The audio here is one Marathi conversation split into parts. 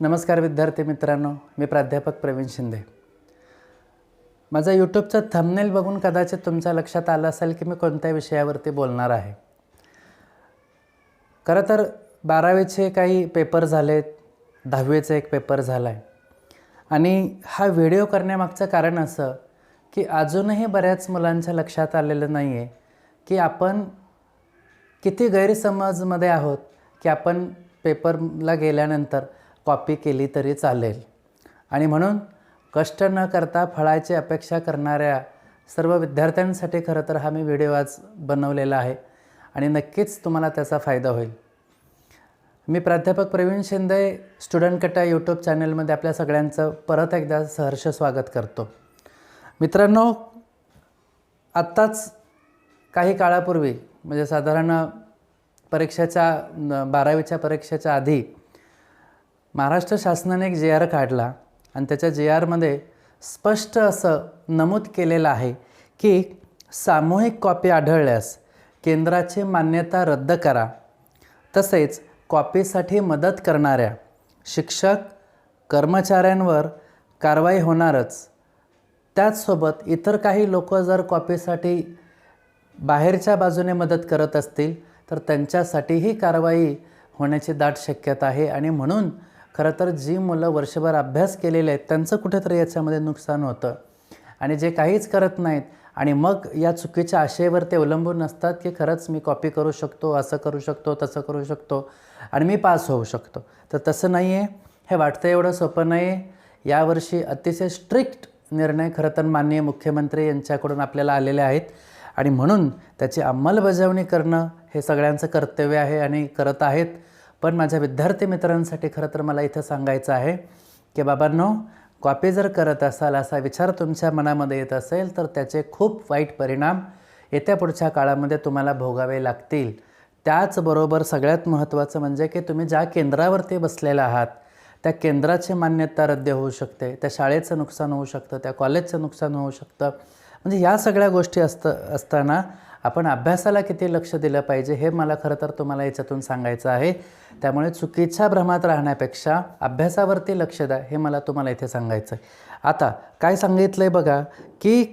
नमस्कार विद्यार्थी मित्रांनो मी प्राध्यापक प्रवीण शिंदे. माझा यूट्यूबचा थंबनेल बघून कदाचित तुमच्या लक्षात आलं असेल की मी कोणत्या विषयावरती बोलणार आहे. खरं तर बारावीचे काही पेपर झालेत दहावीचा एक पेपर झाला आहे आणि हा व्हिडिओ करण्यामागचं कारण असं की अजूनही बऱ्याच मुलांच्या लक्षात आलेलं नाही आहे की आपण किती गैरसमजमध्ये आहोत की आपण पेपरला गेल्यानंतर कॉपी केली तरी चालेल. आणि म्हणून कष्ट न करता फळाची अपेक्षा करणाऱ्या सर्व विद्यार्थ्यांसाठी खरं तर हा मी व्हिडिओ आज बनवलेला आहे आणि नक्कीच तुम्हाला त्याचा फायदा होईल. मी प्राध्यापक प्रवीण शिंदे स्टुडंट कटा यूट्यूब चॅनलमध्ये आपल्या सगळ्यांचं परत एकदा सहर्ष स्वागत करतो. मित्रांनो आत्ताच काही काळापूर्वी म्हणजे साधारण परीक्षेच्या बारावीच्या परीक्षेच्या आधी महाराष्ट्र शासनाने एक जे आर काढला आणि त्याच्या जे आरमध्ये स्पष्ट असं नमूद केलेलं आहे की सामूहिक कॉपी आढळल्यास केंद्राची मान्यता रद्द करा. तसेच कॉपीसाठी मदत करणाऱ्या शिक्षक कर्मचाऱ्यांवर कारवाई होणारच. त्याचसोबत इतर काही लोक जर कॉपीसाठी बाहेरच्या बाजूने मदत करत असतील तर त्यांच्यासाठीही कारवाई होण्याची दाट शक्यता आहे आणि म्हणून खरं तर जी मुलं वर्षभर अभ्यास केलेले आहेत त्यांचं कुठेतरी याच्यामध्ये नुकसान होतं. आणि जे काहीच करत नाहीत आणि मग या चुकीच्या आशेवर ते अवलंबून असतात की खरंच मी कॉपी करू शकतो असं करू शकतो तसं करू शकतो आणि मी पास होऊ शकतो. तर तसं नाही आहे हे वाटतं एवढं सोपं नाही यावर्षी अतिशय स्ट्रिक्ट निर्णय खरं तर माननीय मुख्यमंत्री यांच्याकडून आपल्याला आलेले आहेत. आणि म्हणून त्याची अंमलबजावणी करणं हे सगळ्यांचं कर्तव्य आहे आणि करत आहेत. पण माझ्या विद्यार्थी मित्रांसाठी खरं तर मला इथं सांगायचं आहे की बाबांनो कॉपी जर करत असाल असा विचार तुमच्या मनामध्ये येत असेल तर त्याचे खूप वाईट परिणाम येत्या पुढच्या काळामध्ये तुम्हाला भोगावे लागतील. त्याचबरोबर सगळ्यात महत्त्वाचं म्हणजे की तुम्ही ज्या केंद्रावरती बसलेला आहात त्या केंद्राची मान्यता रद्द होऊ शकते त्या शाळेचं नुकसान होऊ शकतं त्या कॉलेजचं नुकसान होऊ शकतं. म्हणजे ह्या सगळ्या गोष्टी असतं असताना आपण अभ्यासाला किती लक्ष दिलं पाहिजे हे मला खरं तर तुम्हाला याच्यातून सांगायचं आहे. त्यामुळे चुकीच्या भ्रमात राहण्यापेक्षा अभ्यासावरती लक्ष द्या हे मला तुम्हाला इथे सांगायचं आहे आता काय सांगितलं आहे बघा की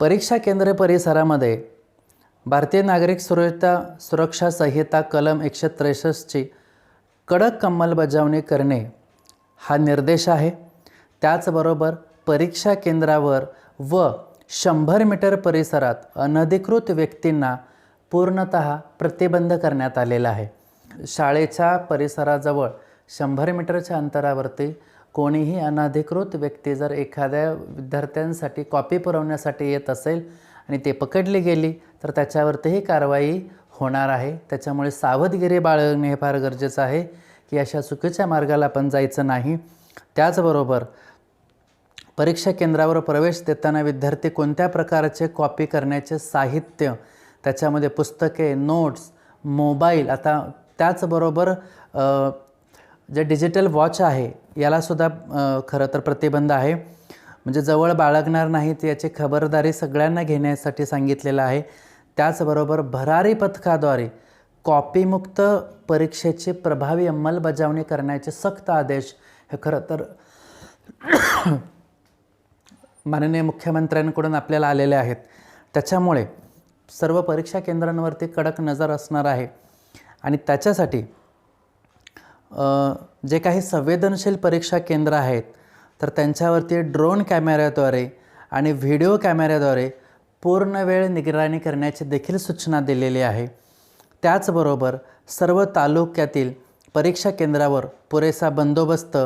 परीक्षा केंद्र परिसरामध्ये भारतीय नागरिक सुरक्षा सुरक्षा संहिता कलम एकशे त्रेसष्टची कडक अंमलबजावणी करणे हा निर्देश आहे. त्याचबरोबर परीक्षा केंद्रावर व शंभर मीटर परिसरात अनधिकृत व्यक्तींना पूर्णत प्रतिबंध करण्यात आलेला आहे. शाळेच्या परिसराजवळ शंभर मीटरच्या अंतरावरती कोणीही अनधिकृत व्यक्ती जर एखाद्या विद्यार्थ्यांसाठी कॉपी पुरवण्यासाठी येत असेल आणि ते पकडली गेली तर त्याच्यावरतीही कारवाई होणार आहे. त्याच्यामुळे सावधगिरी बाळगणे हे फार गरजेचं आहे की अशा चुकीच्या मार्गाला आपण जायचं नाही. त्याचबरोबर परीक्षा केंद्रावर प्रवेश देताना विद्यार्थी कोणत्या प्रकारचे कॉपी करण्याचे साहित्य त्याच्यामध्ये पुस्तके नोट्स मोबाईल आता त्याचबरोबर जे डिजिटल वॉच आहे यालासुद्धा खरं तर प्रतिबंध आहे. म्हणजे जवळ बाळगणार नाहीत याची खबरदारी सगळ्यांना घेण्यासाठी सांगितलेलं आहे. त्याचबरोबर भरारी पथकाद्वारे कॉपीमुक्त परीक्षेची प्रभावी अंमलबजावणी करण्याचे सक्त आदेश हे खरं तर माननीय मुख्यमंत्र्यांकडून आपल्याला आलेले आहेत. त्याच्यामुळे सर्व परीक्षा केंद्रांवरती कडक नजर असणार आहे. आणि त्याच्यासाठी जे काही संवेदनशील परीक्षा केंद्र आहेत तर त्यांच्यावरती ड्रोन कॅमेऱ्याद्वारे आणि व्हिडिओ कॅमेऱ्याद्वारे पूर्ण वेळ निगराणी करण्याची देखील सूचना दिलेली आहे. त्याचबरोबर सर्व तालुक्यातील परीक्षा केंद्रावर पुरेसा बंदोबस्त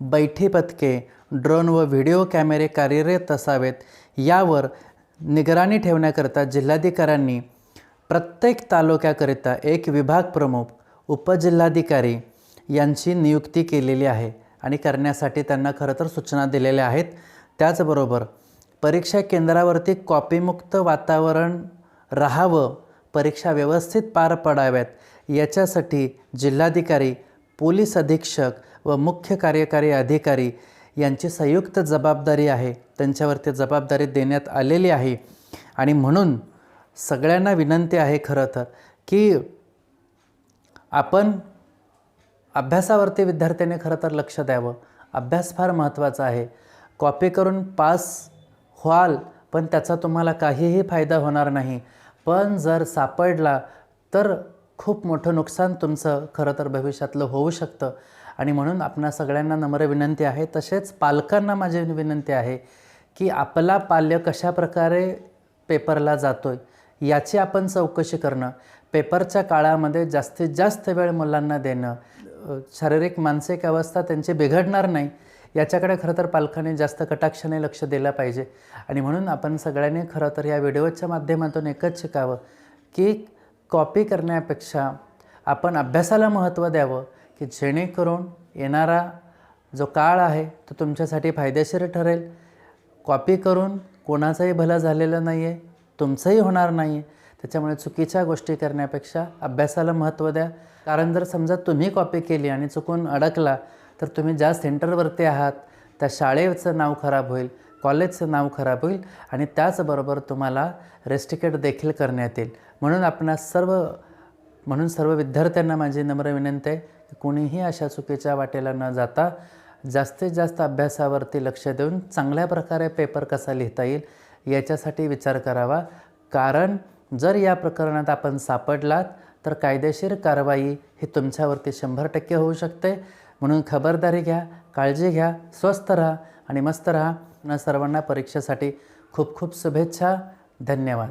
बैठी पथके ड्रोन व व्हिडिओ कॅमेरे कार्यरत असावेत. यावर निगराणी ठेवण्याकरता जिल्हाधिकाऱ्यांनी प्रत्येक तालुक्याकरिता एक विभाग प्रमुख उपजिल्हाधिकारी यांची नियुक्ती केलेली आहे आणि करण्यासाठी त्यांना खरं तर सूचना दिलेल्या आहेत. त्याचबरोबर परीक्षा केंद्रावरती कॉपीमुक्त वातावरण राहावं परीक्षा व्यवस्थित पार पडाव्यात याच्यासाठी जिल्हाधिकारी पोलीस अधीक्षक व मुख्य कार्यकारी अधिकारी यांची संयुक्त जबाबदारी आहे. त्यांच्यावरती जबाबदारी देण्यात आलेली आहे. आणि म्हणून सगळ्यांना विनंती आहे खरं तर की आपण अभ्यासावरती विद्यार्थ्यांनी खरं तर लक्ष द्यावं. अभ्यास फार महत्त्वाचा आहे. कॉपी करून पास व्हाल पण त्याचा तुम्हाला काहीही फायदा होणार नाही. पण जर सापडला तर खूप मोठं नुकसान तुमचं खरं तर भविष्यातलं होऊ शकतं. आणि म्हणून आपणा सगळ्यांना नम्र विनंती आहे. तसेच पालकांना माझी विनंती आहे की आपला पाल्य कशा प्रकारे पेपरला जातो आहे याची आपण चौकशी करणं पेपरच्या काळामध्ये जास्तीत जास्त वेळ मुलांना देणं शारीरिक मानसिक अवस्था त्यांची बिघडणार नाही याच्याकडे खरं तर पालकांनी जास्त कटाक्षाने लक्ष दिलं पाहिजे. आणि म्हणून आपण सगळ्यांनी खरं तर या व्हिडिओच्या माध्यमातून एकच शिकावं की कॉपी करण्यापेक्षा आपण अभ्यासाला महत्त्व द्यावं की जेणेकरून येणारा जो काळ आहे तो तुमच्यासाठी फायदेशीर ठरेल. कॉपी करून कोणाचंही भलं झालेलं नाही आहे तुमचंही होणार नाही आहे त्याच्यामुळे चुकीच्या गोष्टी करण्यापेक्षा अभ्यासाला महत्त्व द्या. कारण जर समजा तुम्ही कॉपी केली आणि चुकून अडकला तर तुम्ही ज्या सेंटरवरती आहात त्या शाळेचं नाव खराब होईल कॉलेजचं नाव खराब होईल आणि त्याचबरोबर तुम्हाला रेस्टिकेट देखील करण्यात येईल. म्हणून आपणास सर्व म्हणून सर्व विद्यार्थ्यांना माझी नम्र विनंती आहे की कोणीही अशा चुकीच्या वाटेला न जाता जास्तीत जास्त अभ्यासावरती लक्ष देऊन चांगल्या प्रकारे पेपर कसा लिहिता येईल याच्यासाठी विचार करावा. कारण जर या प्रकरणात आपण सापडलात तर कायदेशीर कारवाई ही तुमच्यावरती शंभर टक्के होऊ शकते. म्हणून खबरदारी घ्या काळजी घ्या स्वस्थ राहा आणि मस्त राहा. सर्वांना परीक्षेसाठी खूप खूप शुभेच्छा. धन्यवाद.